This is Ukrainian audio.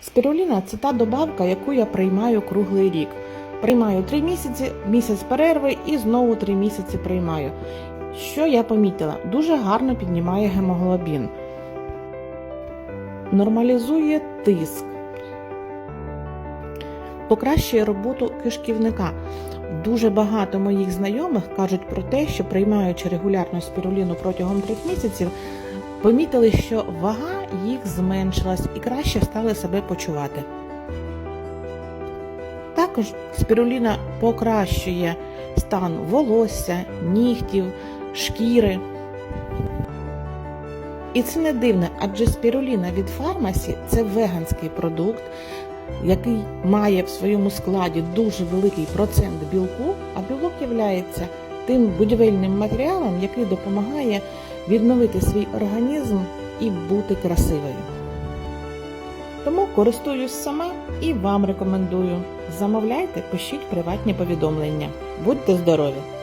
Спіруліна це та добавка, яку я приймаю круглий рік. Приймаю 3 місяці, місяць перерви і знову 3 місяці приймаю. Що я помітила? Дуже гарно піднімає гемоглобін, нормалізує тиск, покращує роботу кишківника. Дуже багато моїх знайомих кажуть про те, що приймаючи регулярно спіруліну протягом трьох місяців, помітили, що вага їх зменшилась і краще стали себе почувати. Також спіруліна покращує стан волосся, нігтів, шкіри. І це не дивно, адже спіруліна від фармасі це веганський продукт, який має в своєму складі дуже великий процент білку, а білок є тим будівельним матеріалом, який допомагає відновити свій організм і бути красивою. Тому користуюсь сама і вам рекомендую. Замовляйте, пишіть приватні повідомлення. Будьте здорові!